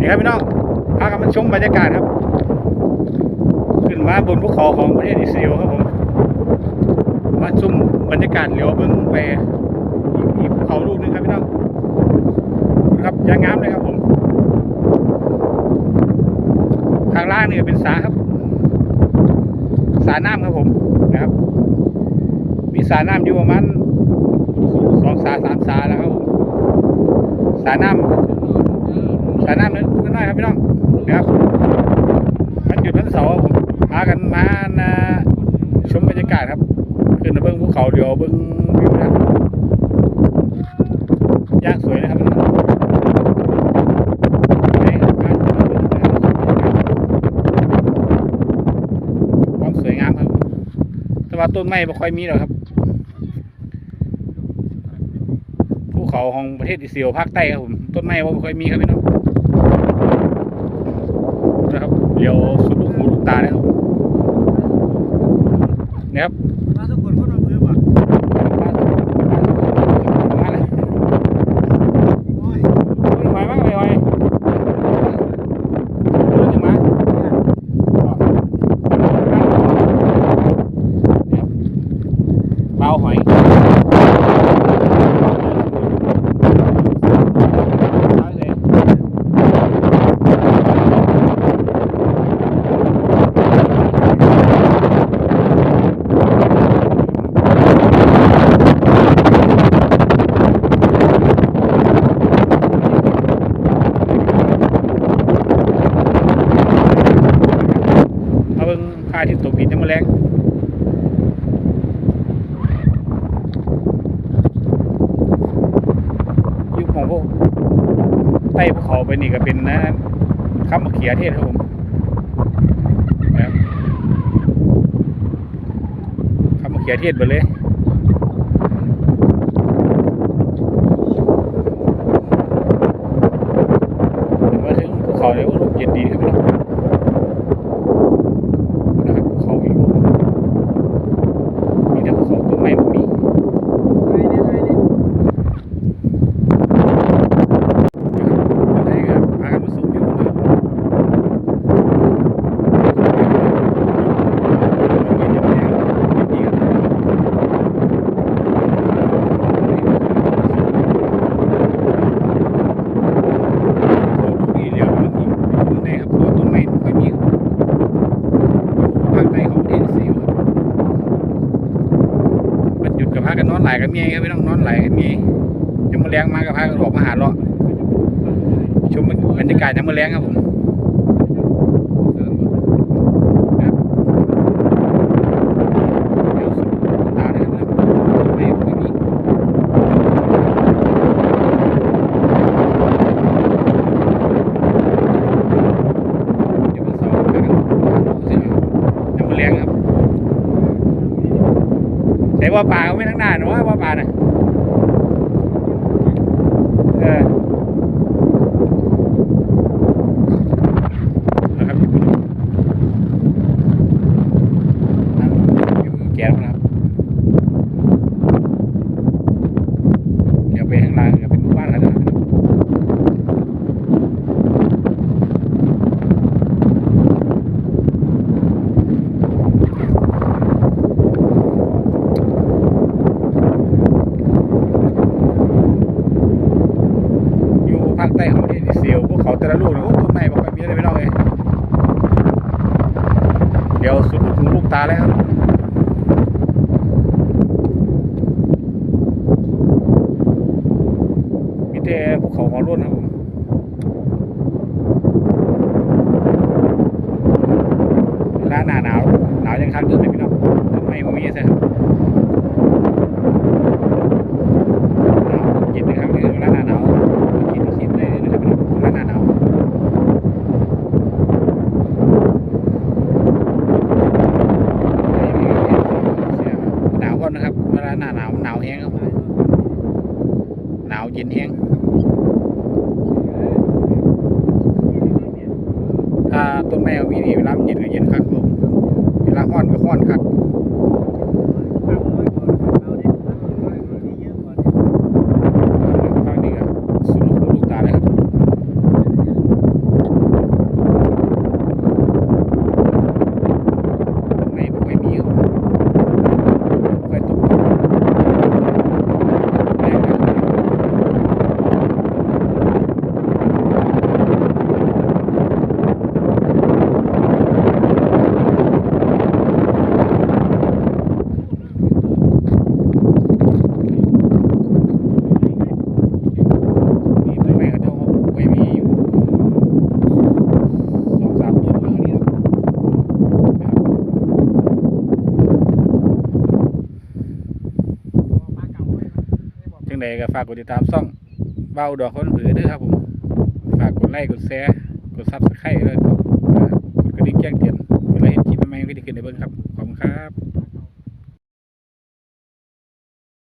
นี่ครับพี่น้องพากันมาชมบรรยากาศครับ ขึ้นมาบนภูเขาของประเทศอิสราเอลครับผมมาชมบรรยากาศเหลียวเบิ้งไปอีกอีกภูเขาลูกนึงครับพี่น้องครับยางงามเลยครับผมข้างล่างนี่เป็นสาครับ สาน้ำครับผมนะครับ มีสาน้ำอยู่ประมาณสองสาสามสาแล้วครับผมสาน้ำ สาน้ำนั้นน้อยครับพี่น้องนะครับมันหยุดวันเสาร์ผมพากันมานะชมบรรยากาศครับขึ้นเบิ้องภูเขาเดี๋ยวเบิ้องวิวนะย่างสวยนะครับน้องนี่ครับพาขึ้นมาเบิ่งนะครับความสวยงามครับ แต่ว่าต้นไม้ไม่ค่อยมีหรอกครับภูเขาของประเทศอิสราเอลภาคใต้ครับผมต้นไม้ว่าไม่ค่อยมีครับพี่น้องนะครับ เดี๋ยวสุดลูกหูลูกตาเลยครับเนี่ยครับมาทุกคนคนอำเภอบ่มาเลยโอ้ยไหวมั้งไหวไหวเดินถึงมาเบาหอยเอาเลย เอาเบิ่งค่าที่ตกดินยังมาแรงยุคของพวก ใต้ภูเขาไปนี่ก็เป็นนะข้ามะเขียเทศครับผมนะครับข้ามะเขียเทศไปเลยมาถึงภูเขาเนี่ยโอ้ลมเย็นดีครับภูเขาอีกลูกมีแต่ภูเขาต้นไม้บ่มี ไปเนี่ยไปเนี่ย อะไรครับพากันมาสูบอยู่นะครับเย็นๆครับดีเดียวมันอีกต้นไม้ครับเพราะว่าต้นไม้ไม่ค่อยมีครับอยู่ภาคใต้ของประเทศซิลครับมันหยุด กันนอนไหลกันเมียครับพี่น้องนอนไหลกันเมียยังมาแรงมากับพากันออกมาหาเลาะชมบรรยากาศยามมื้อแรงครับผมครับเดี๋ยวสุดตาเลยครับไม่ไม่มีเดี๋ยววันเสาร์พากันเสียยามมื้อแลงครับ แต่ว่าป่าก็ไม่ทั้งหน้านะว่าว่าป่าน่ะเออนะครับนั่งอยู่แกะครับเดี๋ยวไปข้างล่างก็เป็นบ้านแล้วนะไรบอยู่ภาคใต้ของประเทศอิสราเอลพวกเขาแต่ละลูกเนี่ยโอ้ต้นไม้บอกว่ามีอะไรไม่ต้องเลย เดี๋ยวสุดหูลูกตาแล้วครับมีแต่ภูเขาหัวร่นครับผมเวลาหนาหนาวหนาวยังคักเกินเลยพี่น้องต้ไม่มีใช่ครับหนาวเย็นนะครับคือเวลาหนาหนาวกินกินได้เลยนะครับพี่น้องเวลาหนาหนาว ห นนะครับ เวลาหน้าหนาวหนาวแห้งครับ หนาวเย็นแห้งต้นไม้เอามีนี่เย็นก็เย็นคักลมเวลาร้อนก็ร้อนคัก เอาดิเอาดิเยอะกว่านี้ ฟังนี่ครับสุดลูกหูลูกตาเลยครับ จัง ใดก็ฝากกดติดตามช่องเบ้าดอกคนผือด้วยครับผม ฝากกดไลค์กดแชร์กดซับสไครต์แล้วก็กดกระดิ่งแจ้งเตือนเวลาเห็นคลิปใหม่ๆก็จะขึ้นในเบิ้งครับ ขอบคุณครับ